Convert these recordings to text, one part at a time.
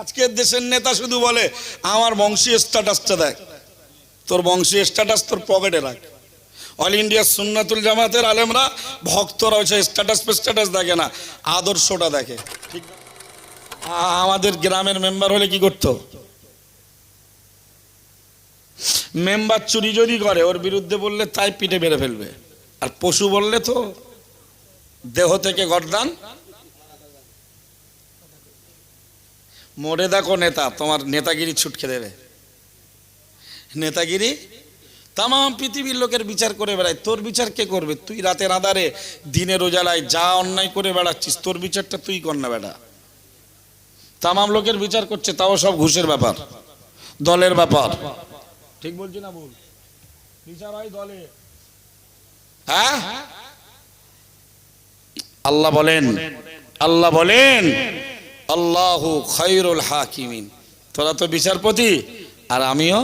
আজকের দেশের নেতা শুধু বলে, আমার বংশীয় স্ট্যাটাসটা দেখ। তোর বংশীয় স্ট্যাটাস তোর পকেটে রাখ। অল ইন্ডিয়া সুন্নাতুল জামাতের আলেমরা, ভক্তরা হচ্ছে স্ট্যাটাস স্ট্যাটাস দেখে না, আদর্শটা দেখে। ঠিক। আমাদের গ্রামের মেম্বার হলে কি করতো? মেম্বার চুরি যদি করে, ওর বিরুদ্ধে বললে তাই পিঠে মেরে ফেলবে। আর পশু বললে তো দেহ থেকে গরদান। মরে দেখো নেতা, তোমার নেতাগিরি ছুটকে দেবে। নেতাগিরি তাম পৃথিবীর লোকের বিচার করে বেড়ায়। তোর বিচার কে করবে? তুই রাতের আধারে দিনের ওজালায় যা অন্যায় করে বেড়াচ্ছিস, তোর বিচারটা তুই কর না বেড়া তামাম লোকের বিচার করছে, তাও সব ঘুষের ব্যাপার, দলের ব্যাপার। ঠিক বলছি না বল বিচার হয় দলে। হ্যাঁ? আল্লাহ বলেন আল্লাহ বলেন। আল্লাহু খায়রুল হাকিমিন। তোরা তো বিচারপতি, আর আমিও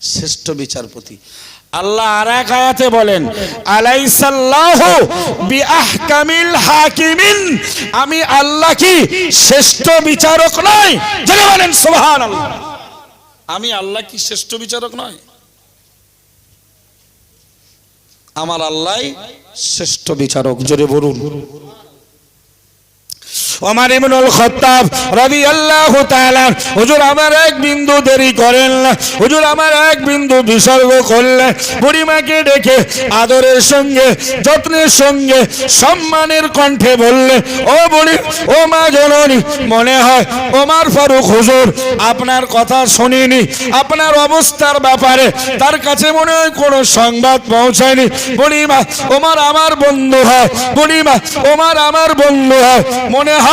শ্রেষ্ঠ বিচারপতি। আল্লাহ আর এক আয়াতে বলেন হাকিমিন। আমি আল্লাহ কি শ্রেষ্ঠ বিচারক জেনে বলেন, সুবহানাল্লাহ। আমি আল্লাহ কি শ্রেষ্ঠ বিচারক নয় আমার আল্লাহ শ্রেষ্ঠ বিচারক, জোরে বলুন। ওমর ইবনুল খাত্তাব রাদিয়াল্লাহু তাআলা, হুজুর আমার এক বিন্দু দেরি করেন না, হুজুর আমার এক বিন্দু বিসর্গ করলেন বুড়িমাকে ডেকে আদরের সঙ্গে, যত্নের সঙ্গে, সম্মানের কণ্ঠে বললে, ও বুড়ি, ও মা জননী, মনে হয় ওমার ফারুক হুজুর আপনার কথা শুনিনি, আপনার অবস্থার ব্যাপারে তার কাছে মনে হয় কোনো সংবাদ পৌঁছায়নি, বুড়িমা, ওমার আমার বন্ধু হয়, বুড়িমা, ওমার আমার বন্ধু হয়, মনে হয়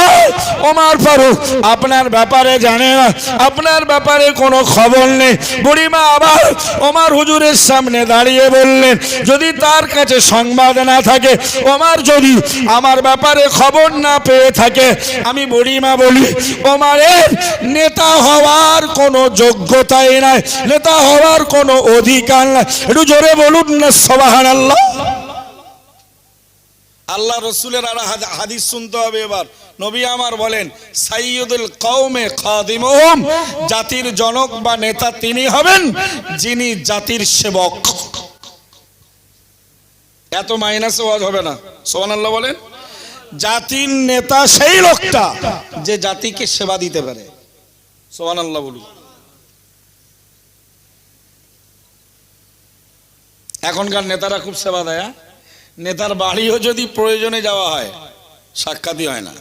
ওমার ফারুক, আপনার ব্যাপারে জানে না, আপনার ব্যাপারে কোনো খবর নেই। বুড়িমা আবার ওমার হুজুরের সামনে দাঁড়িয়ে বললেন, যদি তার কাছে সংবাদ না থাকে, ওমার যদি আমার ব্যাপারে খবর না পেয়ে থাকে, আমি বুড়িমা বলি, ওমারের নেতা হওয়ার কোনো যোগ্যতাই নাই, নেতা হওয়ার কোনো অধিকার নাই। একটু জোরে বলুন না সবাহান আল্লাহ আল্লাহ রসুলের আর হাদিস শুনতে হবে এবার। নবী আমার বলেন সাইয়দুল কৌমে খাদিমহম জাতির জনক বা নেতা তিনি হবেন যিনি জাতির সেবক। এত মাইনাসে ওয়াজ হবে না। সোহান আল্লাহ বলেন, জাতির নেতা সেই লোকটা যে জাতিকে সেবা দিতে পারে। সোহান আল্লাহ বলুন। এখনকার নেতারা খুব সেবা দেয় হ্যাঁ? নেতার বাড়িও যদি প্রয়োজনে যাওয়া হয়, সাক্ষাৎই হয় না।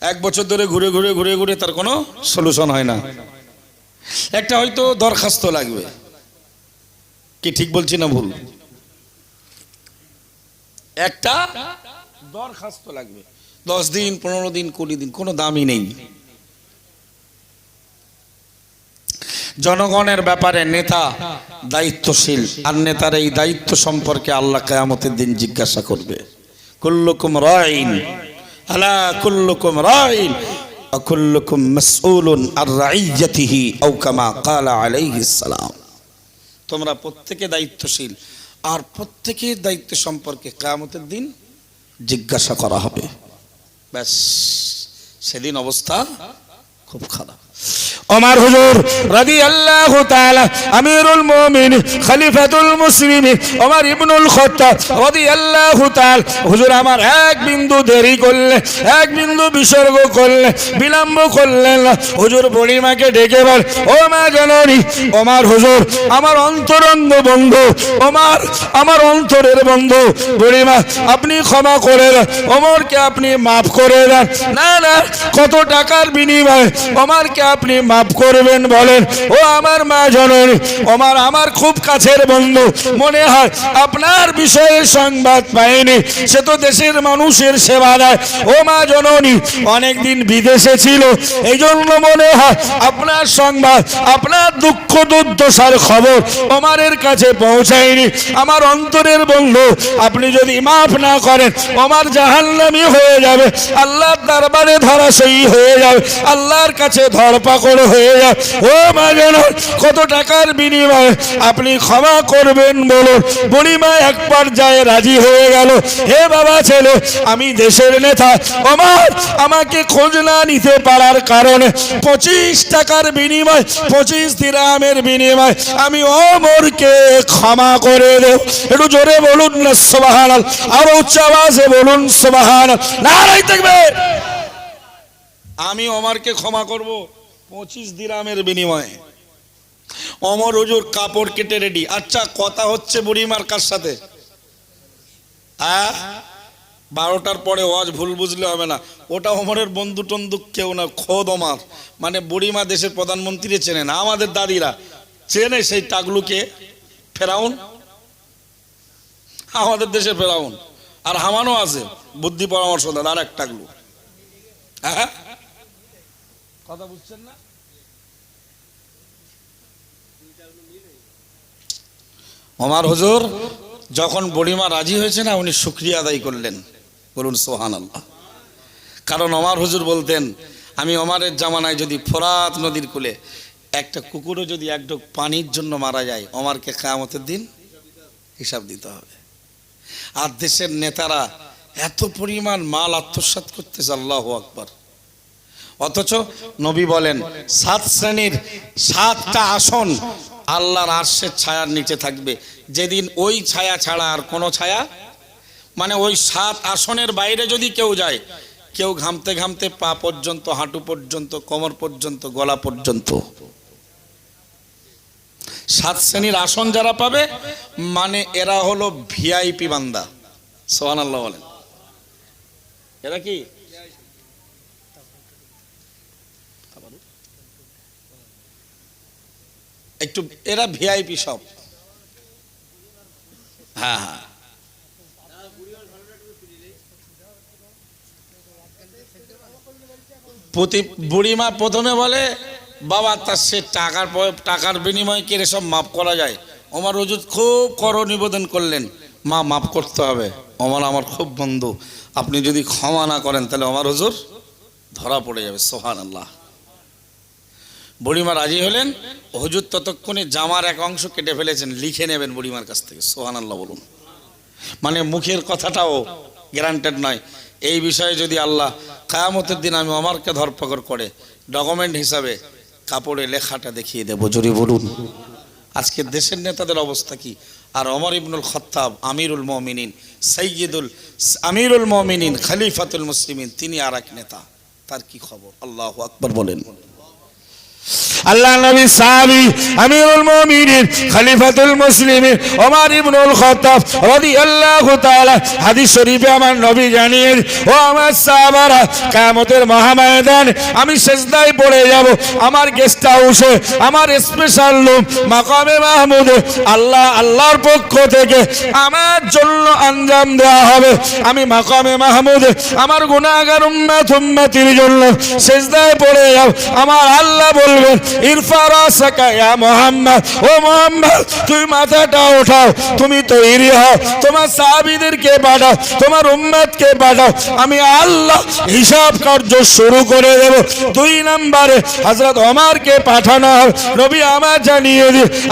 এক বছর ধরে ঘুরে ঘুরে ঘুরে ঘুরে তার কোনো সলিউশন হয় না। একটা হয়তো দরখাস্ত লাগবে। কি ঠিক বলছি না ভুল? একটা দরখাস্ত লাগবে। দশ দিন, পনেরো দিন, কুড়ি দিন, কোনো দামই নেই। জনগণের ব্যাপারে নেতা দায়িত্বশীল। আর নেতার এই দায়িত্ব সম্পর্কে আল্লাহ কেয়ামতের দিন জিজ্ঞাসা করবে। কুল্লুকুম রাইন, আলা কুল্লুকুম রাইন অকুল্লুকুম মাসউলুন আর রাইয়াতিহি, আও কামা ক্বালা আলাইহিস সালাম। তোমরা প্রত্যেকে দায়িত্বশীল, আর প্রত্যেকের দায়িত্ব সম্পর্কে কেয়ামতের দিন জিজ্ঞাসা করা হবে। ব্যাস, সেদিন অবস্থা খুব খারাপ। ওমর হুজুর রাদিয়াল্লাহু তাআলা, আমিরুল মুমিন খলিফাতুল মুসলিমিন, ওমর ইবনুল খাত্তাব রাদিয়াল্লাহু তাআলা। হুজুর, আমার এক বিন্দু দেরি করলে, এক বিন্দু বিসর্গ করলে, বিলম্ব করলেন না। হুজুর, বুড়িমাকে ডেকে বল, ও মা জননী, ওমর হুজুর, আমার অন্তরঙ্গ বন্ধু, ওমর, আমার অন্তরের বন্ধু, বুড়িমা, আপনি ক্ষমা করে দেন, ওমরকে আপনি মাফ করে দেন। না না, কত টাকার বিনিময়ে ওমরকে আপনি মাফ করবেন বলেন, ও আমার মা জননী ওমর আমার খুব কাছের বন্ধু, মনে হয় আপনার বিষয়ে সংবাদ পাইনি, সে তো দেশের মানুষের সেবা দেয়। ও মা জননী, অনেকদিন বিদেশে ছিল এই জন্য মনে হয় আপনার সংবাদ, আপনার দুঃখ দুর্দশার খবর ওমারের কাছে পৌঁছায়নি। আমার অন্তরের বন্ধু, আপনি যদি মাফ না করেন ওমার জাহান্নামি হয়ে যাবে, আল্লাহর দরবারে ধরাশয়ী হয়ে যাবে, আল্লাহর কাছে ধরপাকড় হয়ে যায়। ও কত টাকার বিনিময়ে আপনি ক্ষমা করবেন বুড়িমা রাজি হয়ে গেল। হে বাবা ছেলে, আমি দেশের নেতা। আমাকে খোঁজ না নিতে পারার কারণে পঁচিশ টাকার বিনিময়, পঁচিশ দিরামের বিনিময় আমি অমরকে ক্ষমা করে দেব। একটু জোরে বলুন না সোবাহান আরও উচ্চ আওয়াজে বলুন সোবাহান নারাই থাকবে। আমি অমরকে ক্ষমা করব। পঁচিশ দিরামের বিনিময়ে। অমর হুজুর কাপড় কেটে রেডি আচ্ছা কথা হচ্ছে বুড়িমার কার সাথে? হ্যাঁ? বারোটার পরে ওয়াজ ভুল বুঝলে হবে না। ওটা অমরের বন্ধু টন্ধু কেউ না, খোদ অমার। মানে বুড়িমা দেশের প্রধানমন্ত্রী চেনে না আমাদের দাদিরা চেনে সেই টাগলুকে? ফেরাউন? আমাদের দেশে ফেরাউন। আর হামানও আছে। বুদ্ধি পরামর্শ দেন আর এক টাগলু। হ্যাঁ? কথা বুঝছেন না? ওমার হজুর, যখন বুড়িমা রাজি হয়েছে না, উনি শুক্রিয়া আদায় করলেন। বলুন সোহান আল্লাহ কারণ ওমার হুজুর বলতেন, আমি ওমারের জামানায় যদি ফোরাত নদীর কূলে একটা কুকুরও যদি একটু পানির জন্য মারা যায়, ওমারকে কেয়ামতের দিন হিসাব দিতে হবে। আর দেশের নেতারা এত পরিমাণ মাল আত্মসাৎ করতেছে, আল্লাহ আকবর। অথচ নবী বলেন, সাত শ্রেণির সাতটা আসন আল্লাহর আর্শের ছায়ার নিচে থাকবে। যেদিন ওই ছায়া ছাড়া আর কোনো ছায়া? মানে ওই সাত আসনের বাইরে যদি কেউ যায়, কেউ ঘামতে ঘামতে পা পর্যন্ত, হাঁটু পর্যন্ত, কোমর পর্যন্ত, গলা পর্যন্ত। সাত শ্রেণির আসন যারা পাবে মানে এরা হলো ভিআইপি বান্দা। সোহান আল্লাহ বলেন। এরা কি? একটু, এরা ভিআইপি সব। হ্যাঁ হ্যাঁ। প্রতি, বুড়িমা প্রথমে বলে, বাবা তার সে টাকার টাকার বিনিময়ে কেড়ে সব মাফ করা যায়? ওমার রজুদ খুব কর নিবেদন করলেন, মা, মাফ করতে হবে। ওমার আমার খুব বন্ধু। আপনি যদি ক্ষমা না করেন, তাহলে আমার হুজুর ধরা পড়ে যাবে। সোহান আল্লাহ বুড়িমা রাজি হলেন? হুজুর ততক্ষণে জামার এক অংশ কেটে ফেলেছেন, লিখে নেবেন বুড়িমার কাছ থেকে সোহান আল্লাহ বলুন। মানে মুখের কথাটাও গ্যারান্টেড নয়। এই বিষয়ে যদি আল্লাহ কায়ামতের দিন আমি আমারকে ধরপকড় করে ডকুমেন্ট হিসাবে কাপড়ে লেখাটা দেখিয়ে দেবো, জোরে বলুন। আজকে দেশের নেতাদের অবস্থা কি? আর অমর ইবনুল খত্তাব, আমিরুল মমিনিন সৈয়দুল আমিরুল মমিনিন, খলিফাতুল মুসলিমিন, তিনি আর এক নেতা। তার কি খবর? আল্লাহ আকবর বলেন। আল্লাহ নবী সাহাবী, আমিরুল মুমিনিন, খলিফাতুল মুসলিমিন, ওমর ইবনুল খাত্তাব রাদিয়াল্লাহু তাআলা, হাদিস শরীফে আমার নবী জানিয়ে ও আমার সাহাবারা, কিয়ামতের মহাময়দান, আমি সেজদায় পড়ে যাব, আমার গেস্ট হাউসে, আমার স্পেশাল রুম, মাকামে মাহমুদে, আল্লাহ, আল্লাহর পক্ষ থেকে আমার জন্য আঞ্জাম দেওয়া হবে, আমি মাকামে মাহমুদে, আমার গুনাহগার উম্মত উম্মতির জন্য সেজদায় পড়ে যাব, আমার আল্লাহ বলবেন আমি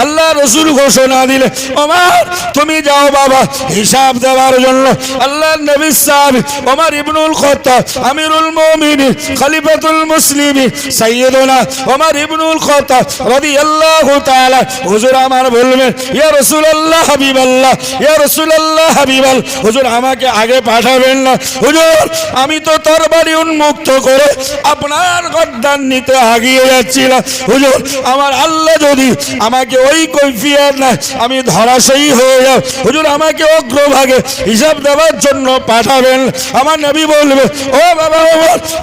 আল্লাহ রসুল ঘোষণা দিলে ওমর, তুমি যাও বাবা, হিসাব দেওয়ার জন্য। আল্লাহ নবী সাহেব, ওমর ইবনুল খত্তাব, আমিরুল মুমিনিন, খলিফাতুল মুসলিমিন, সাইয়্যিদুনা, ওমর ইবনুল খত্তাব রাদিয়াল্লাহু তাআলা, হুজুর আমার বলবেন, ইয়া রাসূলুল্লাহ, হাবিবাল্লাহ, ইয়া রাসূলুল্লাহ, হাবিবাল, হুজুর আমাকে আগে পাঠাবেন না। হুজুর, আমি তো তরবারি উন্মুক্ত করে আপনার গদ্দান নিতে আগিয়ে যাচ্ছিলাম। হুজুর, আমার আল্লাহ যদি আমাকে ওই কৈফিয়ত না আমি ধরাশয়ী হয়ে যাও হুজুর, আমাকে অগ্রভাগে হিসাব দেওয়ার জন্য পাঠাবেন। আমার নবী বলবে, ও বাবা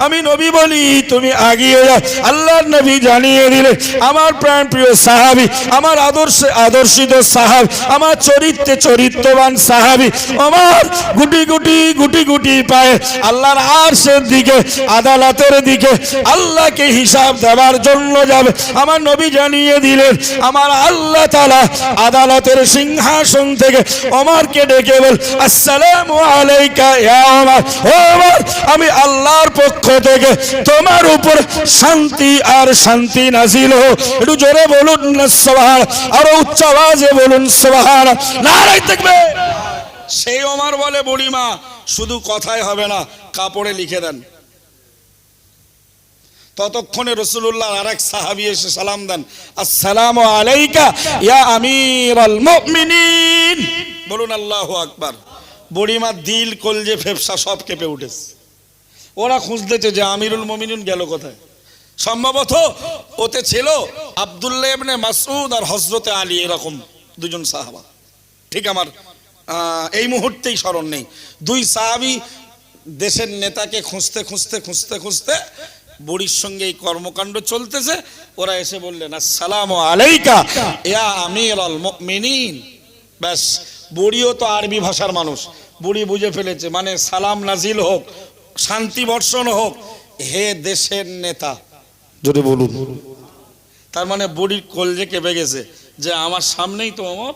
আমি নবী বলি, তুমি আগিয়ে যাও। আল্লাহর নবী জানিয়ে দিলে আমার প্রাণ প্রিয় সাহাবি, আমার আদর্শে, আদর্শিত সাহাব, আমার চরিত্রে চরিত্রবান সাহাবি, আমার গুটি গুটি গুটি গুটি পায়ে আল্লাহর আরশের দিকে, আদালতের দিকে আল্লাহকে হিসাব দেওয়ার জন্য যাবে। আমার নবী জানিয়ে দিলেন, আমার আল্লাহ তালা আদালতের সিংহাসন থেকে ওমরকে ডেকে বল, আসসালাম আলাইকা ওমর। ও ওমর, আমি আল্লাহর পক্ষ থেকে তোমার উপর শান্তি আর শান্তি না নাজিল হোক একটু জোরে বলুন না সুবহান আরও উচ্চ আওয়াজে বলুন সুবহান নারাই থাকবে। সেই ওমর বলে, বুড়িমা, শুধু কথাই হবে না, কাপড়ে লিখে দেন। ততক্ষণে রসুল্লাহ আর এক সাহাবি এসে সালাম দেন। আসসালামু আলাইকা ইয়া আমির আল মুমিনিন। বলুন, আল্লাহু আকবার। বুড়িমা দিল, কলজে, ফেফসা সব কেঁপে উঠেছে। ওরা খুঁজতেছে যে আমিরুল মমিনুন গেল কোথায়? সম্ভবত ওতে ছিল আবদুল্লাহ ইবনে মাসউদ আর হজরতে আলী এরকম দুজন সাহাবা। ঠিক আমার এই মুহূর্তেই স্মরণ নেই। দুই সাহাবি দেশের নেতাকে খুঁজতে খুঁজতে খুঁজতে খুঁজতে বুড়ির সঙ্গে এই কর্মকাণ্ড চলতেছে। ওরা এসে বললেন, আসসালামু আলাইকা ইয়া আমির আল মুমিনিন। ব্যাস, বুড়িও তো আরবি ভাষার মানুষ। বুড়ি বুঝে ফেলেছে মানে সালাম নাজিল হোক, শান্তি বর্ষণ হোক, হে দেশের নেতা যদি বলুন। তার মানে বুড়ির কলজে কেঁপে গেছে যে আমার সামনেই তো অমর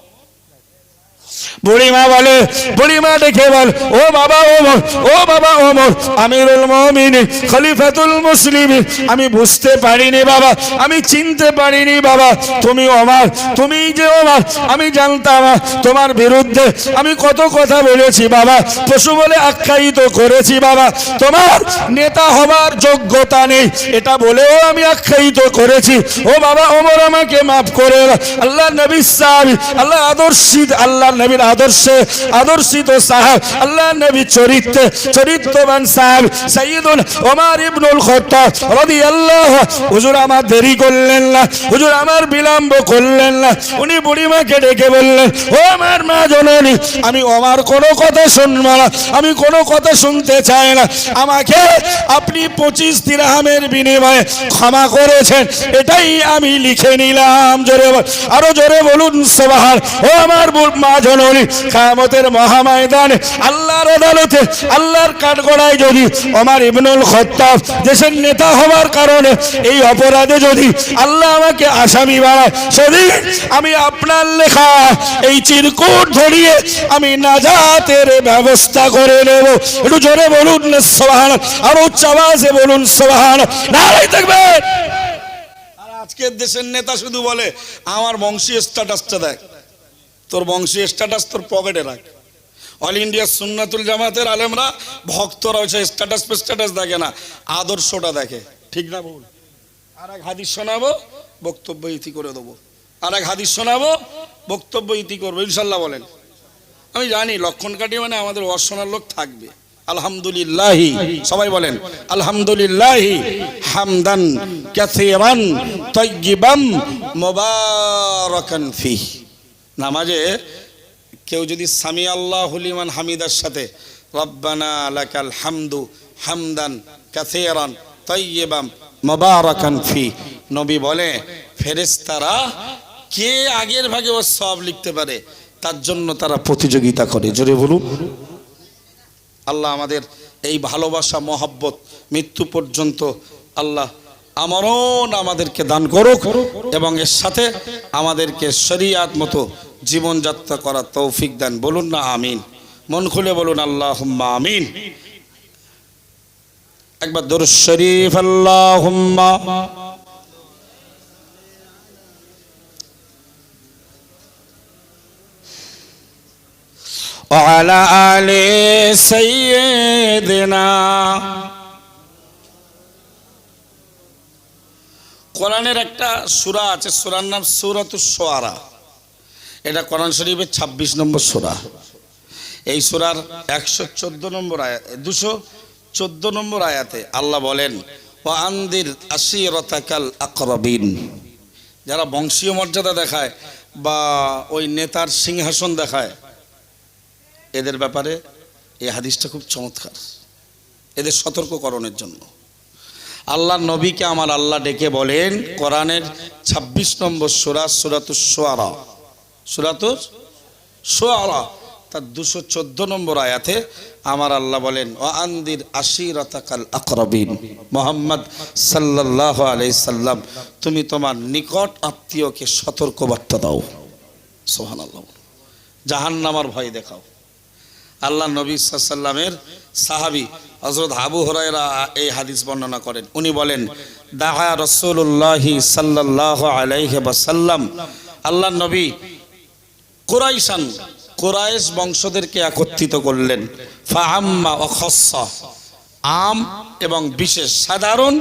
বুড়িমা বলে, বুড়িমা দেখে বল, ও বাবা ওমর ও বাবা ওমর আমিরুল মুমিনিন খলিফাতুল মুসলিমিন। আমি বুঝতে পারিনি বাবা, আমি চিনতে পারিনি বাবা, তুমি ওমর তুমি যে ওমর আমি জানতাম তোমার বিরুদ্ধে। আমি কত কথা বলেছি বাবা, পশু বলে আখ্যায়িত করেছি বাবা, তোমার নেতা হবার যোগ্যতা নেই, এটা বলেও আমি আখ্যায়িত করেছি। ও বাবা ওমর আমাকে মাফ করে আল্লাহ নবী সাহাবি, আল্লাহ আদর্শিদ আল্লাহ নবীর আদর্শে আদর্শিত সাহাব, আল্লাহ নবী চরিত্রে চরিত্রবান সাহাব সাইয়্যিদুন ওমর ইবনুল খাত্তাব রাদিয়াল্লাহু হুজুর আমার দেরি করলেন না, হুজুর আমার বিলম্ব করলেন না। উনি বুড়িমাকে ডেকে বললেন, ও আমার মা জননী, আমি আমার কোনো কথা শুনব না, আমি কোনো কথা শুনতে চাই না। আমাকে আপনি পঁচিশ দিরহামের বিনিময়ে ক্ষমা করেছেন, এটাই আমি লিখে নিলাম। জোরে আরও জোরে বলুন সবাহার ও আমার বু- মা জননী কামতের মহাময়দানে আল্লাহর আদালতে, আল্লাহর কাঠগড়ায় যদি আমার ইবনুল খত্তাব দেশের নেতা হওয়ার কারণে এই অপরাধে যদি আল্লাহ আমাকে আসামি বাড়ায় সেদিন আমি আপনার লেখা এই চিরকুট ধরিয়ে আমি নাজাতের ব্যবস্থা করে নেব। একটু জোরে বলুন সোহান আর উচ্চ আওয়াজে বলুন সোহান নারাই থাকবেন। আজকের দেশের নেতা শুধু বলে, আমার বংশীয় স্ট্যাটাসটা দেখ। তোর বংশীয় স্ট্যাটাস তোর পকেটে রাখ। অল ইন্ডিয়া সুন্নাতুল জামাতের আলেমরা ভক্তরা হচ্ছে স্ট্যাটাস স্ট্যাটাস দেখে না, আদর্শটা দেখে। ঠিক না বল আর এক হাদিস শোনাবো, বক্তব্য ইতি করে দেবো। আর এক হাদিস শোনাবো, বক্তব্য ইতি করব ইনশাল্লাহ বলেন। আমি জানি লক্ষণ কাটি মানে আমাদের অশোনার লোক থাকবে। আলহামদুলিল্লাহি, সবাই বলেন, আলহামদুলিল্লাহি হামদান কাসীরান তাইয়িবাম মুবারাকান ফিহ। নামাজে কেউ যদি সামি আল্লাহ লিমান হামিদার সাথে, রব্বানা লাকাল হামদু হামদান কাসীরান তাইয়িবাম মুবারাকান ফি। নবী বলে, ফেরেশতারা কে আগের ভাগে ও সব লিখতে পারে? তার জন্য তারা প্রতিযোগিতা করে। জোরে বলুন। আল্লাহ আমাদের এই ভালোবাসা, মহাব্বত, মৃত্যু পর্যন্ত আল্লাহ আমরণ আমাদেরকে দান করুক এবং এর সাথে আমাদেরকে শরিয়াত মতো জীবনযাত্রা করার তৌফিক দেন বলুন না আমিন মন খুলে বলুন আল্লাহ আমিন একবার দরুদ শরীফ আল্লাহ وعلى آل سيدنا কোরআনের একটা সূরা আছে, সুরার নাম সূরাতুস সোয়ারা। এটা কোরআন শরীফের ২৬ নম্বর সূরা। এই সুরার একশো চোদ্দ নম্বর আয়াত, দুশো চোদ্দ নম্বর আয়াতে আল্লাহ বলেন আন্দির আশিরতাকাল আকরবিন। যারা বংশীয় মর্যাদা দেখায় বা ওই নেতার সিংহাসন দেখায়, এদের ব্যাপারে এই হাদিসটা খুব চমৎকার। এদের সতর্ককরণের জন্য। আল্লাহ নবীকে আমার আল্লাহ ডেকে বলেন কোরআনের ২৬ নম্বর সুরা, সুরাতুস সোয়ারা। সোয়ারা, তার দুশো চোদ্দ নম্বর আয়াতে আমার আল্লাহ বলেন ও আন্দির আশিরতাকাল আকরবিন। মোহাম্মদ সাল্লাহ আলাই সাল্লাম, তুমি তোমার নিকট আত্মীয়কে সতর্কবার্তা দাও। সোহান আল্লাহ জাহান্নামার ভয় দেখাও। আল্লাহ নবী সাল্লামের সাহাবি হজরত আবু হরাইরা এই হাদিস বর্ণনা করেন। উনি বলেন, দাহা রসুল্লাহি সাল্লাহ আলাইহি বাসাল্লাম আল্লাহ নবী কোরাইশান, কোরাইশ বংশদেরকে একত্রিত করলেন। ফাহাম্মা ও খস্সা, আম এবং বিশেষ সাধারণ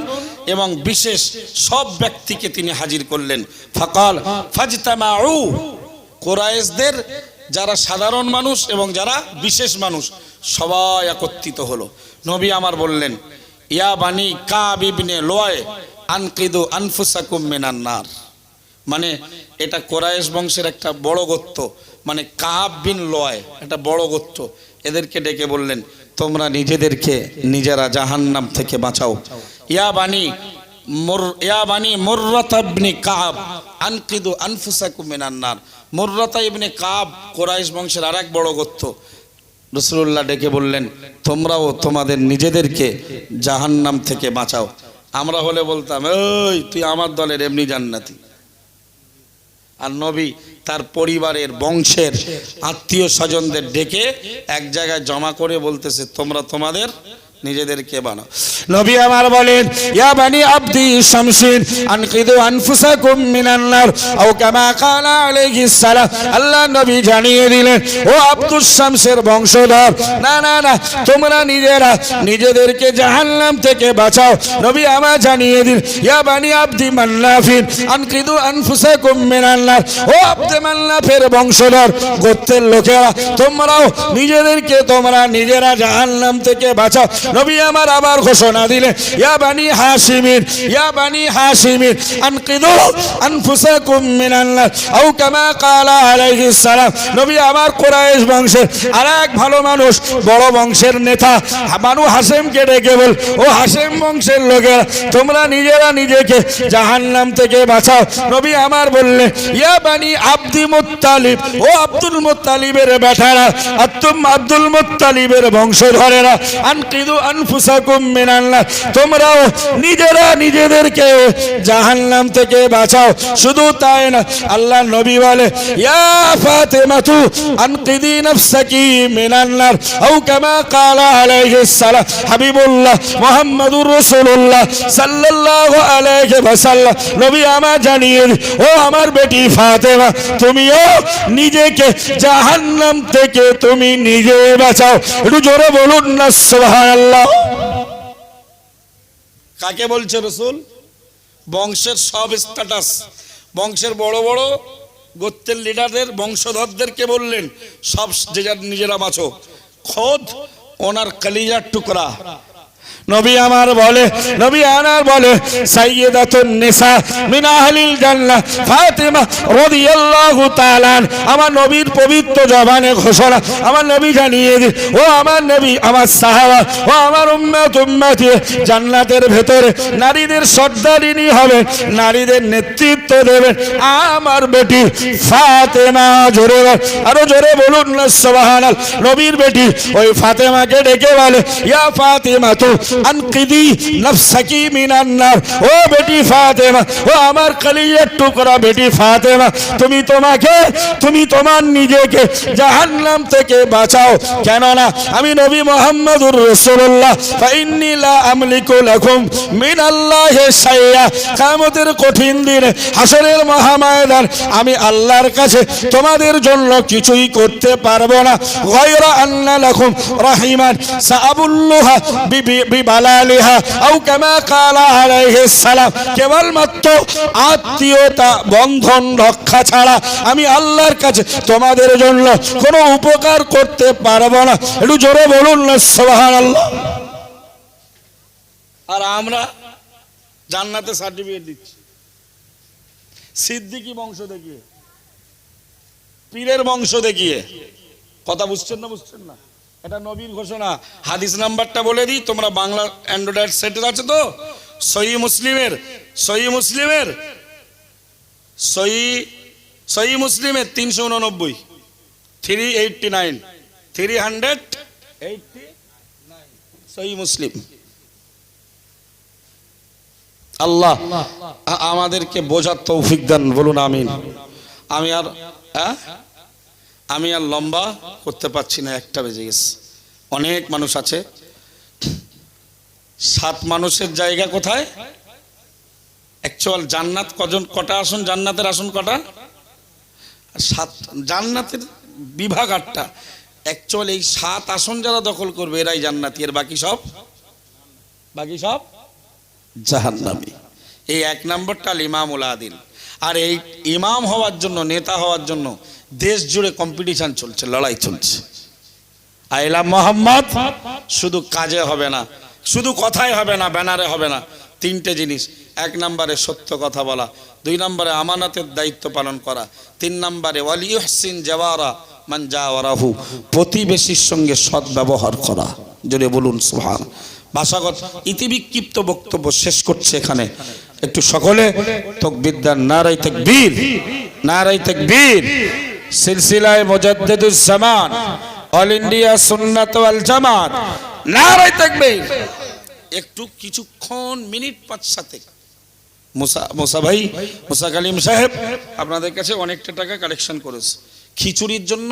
এবং বিশেষ সব ব্যক্তিকে তিনি হাজির করলেন। ফাকাল ফাজতামাউ, কোরাইশদের যারা সাধারণ মানুষ এবং যারা বিশেষ মানুষ, সবাই একত্রিত হলো। নবী আমার বললেন, ইয়া বানি কাবিবনে লোয় আনকিদু আনফুসাকুম মিনান নার। মানে এটা কোরাইশ বংশের একটা বড় গোত্র মানে কাব বিন লয় একটা বড় গোত্র। এদেরকে ডেকে বললেন, তোমরা নিজেদেরকে নিজেরা জাহান্নাম থেকে বাঁচাও। ইয়া বানি মুর, ইয়া বানি মুররাত ইবনে কাব আনকিদু আনফুসাকুম মিনান নার। মুররাতা ইবনে কাব কোরাইশ বংশের আর এক বড় গোত্র। রসুল্লাহ ডেকে বললেন, তোমরাও তোমাদের নিজেদেরকে জাহান্নাম থেকে বাঁচাও। আমরা হলে বলতাম ওই তুই আমার দলের এমনি জান্নাতি। আর নবী তার পরিবারের বংশের আত্মীয় স্বজনদের ডেকে এক জায়গায় জমা করে বলতেছে, তোমরা তোমাদের নিজেদেরকে বানাও। নবী আমার বলেন, ইয়া বানি আব্দি শামসিন, আনকিদু আনফুসাকুম মিনান নার, আও কামা কালা আলাইহিস সালাম। আল্লাহ নবী জানিয়ে দিলেন, ও আব্দুস শামসের বংশধর, না না না, তোমরা নিজেরা নিজেদেরকে জাহান্নাম থেকে বাঁচাও। নবী আমার জানিয়ে দিন ইয়া বানি আব্দি মান্নাফিন, আনকিদু আনফুসাকুম মিনান নার, ও আব্দে মান্নাফের বংশধর, গোত্রের লোকেরা, তোমরাও নিজেদেরকে তোমরা নিজেরা জাহান্নাম থেকে বাঁচাও। নবী আমার আবার ঘোষণা দিলেন ইয়া বানি হাসিমিন ইয়া বানি হাসিমিন আনকিদু আনফুসাকুম মিনান নার আও কামা কালা আলাইহিস সালাম। নবী আমার কুরাইশ বংশের আরেক ভালো মানুষ, বড় বংশের নেতা বানু হাসেমকে ডেকে বল, ও হাসেম বংশের লোকেরা, তোমরা নিজেরা নিজেকে জাহান্নাম থেকে বাঁচাও। নবী আমার বললে, ইয়া বানি আব্দি মুত্তালিব, ও আব্দুল মুত্তালিবের বেটারা আত্তুম আব্দুল মুত্তালিবের বংশধরেরা, আনকিদু আনফুসাকুম নিজেরা নিজেদেরকে জাহান্নাম থেকে বাঁচাও। শুধু তাই না আল্লাহ নবী বলে, ইয়া ফাতেমাতু, আনকিদি নাফসাকি মিনান্নার, আও কামা দি- ও আমার বেটি ফাতেমা, তুমিও নিজেকে জাহান্নাম থেকে তুমি নিজে বাঁচাও। একটু জোরে বলুন না, সুবহানাল্লাহ। কাকে বলছে রসুল? বংশের সব স্ট্যাটাস বংশের বড় বড় গোত্রের লিডারদের বংশধরদেরকে বললেন, সব যে যার নিজেরা বাঁচো খোদ ওনার কালিজার টুকরা। নবী আমার বলে, নবী আনার বলে সাইয়্যিদাতুন নিসা জান্নাহ, ফাতিমা রাদিয়াল্লাহু তাআলা আমার নবীর পবিত্র জবানে ঘোষণা, আমার নবী জানিয়ে দি ও আমার নবী, আমার সাহাবা, ও আমার উম্মত উম্মতি, জান্নাতের ভেতরে নারীদের সর্দারিনী হবে, নারীদের নেতৃত্ব দেবেন, আমার বেটি ফাতেমা, জোরে আরও জোরে বলুন না সুবহানাল নবীর বেটি, ওই ফাতেমাকে ডেকে বলে, ইয়া ফাতেমা তু আনকিদি নফসাকি মিনান নার ও বেটি ফাতেমা, ও আমার কলিজার টুকরা বেটি ফাতেমা, তুমি তোমাকে, তুমি তোমার নিজেকে জাহান্নাম থেকে বাঁচাও। কেননা আমি নবী মোহাম্মদুর রাসূলুল্লাহ ফাইন্নি লা আমলিকু লাকুম মিনাল্লাহি শাইয়া কিয়ামতের কঠিন দিনে, হাসরের মহাময়দান, আমি আল্লাহর কাছে তোমাদের জন্য কিছুই করতে পারব না। গায়রা আন্না লাকুম রাহিমান, সাআবুল্লাহা বিবালালিহা আও কামা কালা কেবলমাত্র আত্মীয়তা, বন্ধন, রক্ষা ছাড়া আমি আল্লাহর কাছে তোমাদের জন্য কোনো উপকার করতে না। একটু জোরে বলুন না আর আমরা জান্নাতে সার্টিফিকেট দিচ্ছি। সিদ্দিকি বংশ দেখিয়ে, পীরের বংশ দেখিয়ে। কথা বুঝছেন না বুঝছেন না? এটা নবীর ঘোষণা। হাদিস নাম্বারটা বলে দিই, তোমরা বাংলা অ্যান্ড্রয়েড সেটের আছে তো? সহি মুসলিমের সহি মুসলিমের, সহি সহি মুসলিমের তিনশো উননব্বই three eighty nine three hundred eighty সহি মুসলিম। আল্লাহ আমাদেরকে বোঝার তৌফিক দান, বলুন আমিন। আমি আর হ্যাঁ? আমি আর লম্বা করতে পারছি না, একটা বেজে গেছে। অনেক মানুষ আছে। সাত মানুষের জায়গা কোথায়? অ্যাকচুয়াল জান্নাত কজন, কটা আসন? জান্নাতের আসন কটা? সাত, জান্নাতের বিভাগ আটটা। অ্যাকচুয়াল এই সাত আসন যারা দখল করবে, এরাই জান্নাতি। এর বাকি সব? বাকি সব? জাহান্নামি। এই এক নম্বরটা ইমামুল আদিল। আর এই ইমাম হওয়ার জন্য, নেতা হওয়ার জন্য দেশ জুড়ে কম্পিটিশন চলছে, লড়াই চলছে। আইলা মোহাম্মদ শুধু কাজে হবে না, শুধু কথাই হবে না, ব্যানারে হবে না, তিনটে জিনিস। এক নম্বরে সত্য কথা বলা, দুই নম্বরে আমানাতের দায়িত্ব পালন করা, তিন নম্বরে ওয়ালিউহসিন জাওয়ারা মান জাওয়ারাহু, প্রতিবেশীর সঙ্গে সৎ ব্যবহার করা। জোরে বলুন, সুবহান। ভাষাগত ইতিবিক্ষিপ্ত বক্তব্য শেষ করছে এখানে। একটু সকলে তকবিদ্যার নারাই তাকবীর নারাই তাকবীর। সিলসিলায় মোজাদ্দুজ্জামান জামান, অল ইন্ডিয়া সুন্নাত ওয়াল জামাত। নারাই তাকবীর। একটু কিছুক্ষণ, মিনিট পাঁচ সাথে মুসা মুসা ভাই, মুসা কালিম সাহেব আপনাদের কাছে অনেকটা টাকা কালেকশন করেছে। খিচুড়ির জন্য